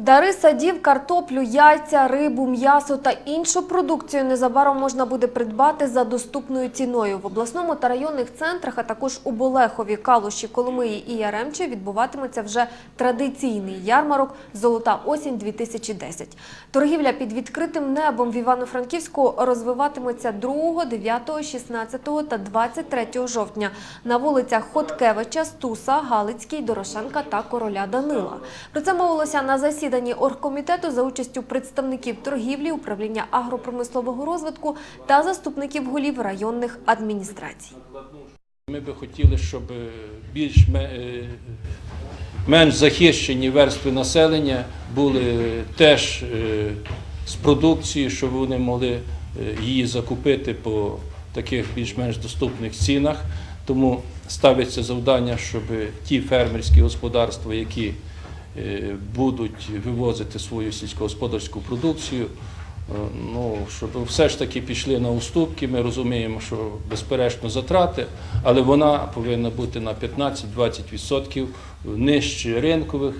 Дари садів, картоплю, яйця, рибу, м'ясо та іншу продукцію незабаром можна буде придбати за доступною ціною. В обласному та районних центрах, а також у Болехові, Калуші, Коломиї і Яремчі відбуватиметься вже традиційний ярмарок «Золота осінь 2010». Торгівля під відкритим небом в Івано-Франківську розвиватиметься 2, 9, 16 та 23 жовтня на вулицях Хоткевича, Стуса, Галицький, Дорошенка та Короля Данила. Про це мовилося на засіданні оргкомітету за участю представників торгівлі, управління агропромислового розвитку та заступників голів районних адміністрацій. Ми би хотіли, щоб е, більш е, менш захищені верстви населення були теж е, з продукцією, щоб вони могли її закупити по таких більш-менш доступних цінах. Тому ставиться завдання, щоб ті фермерські господарства, які будуть вивозити свою сільськогосподарську продукцію, Е, Ну, щоб все ж таки пішли на уступки. Ми розуміємо, що безперечно затрати, але вона повинна бути на 15-20% нижче ринкових.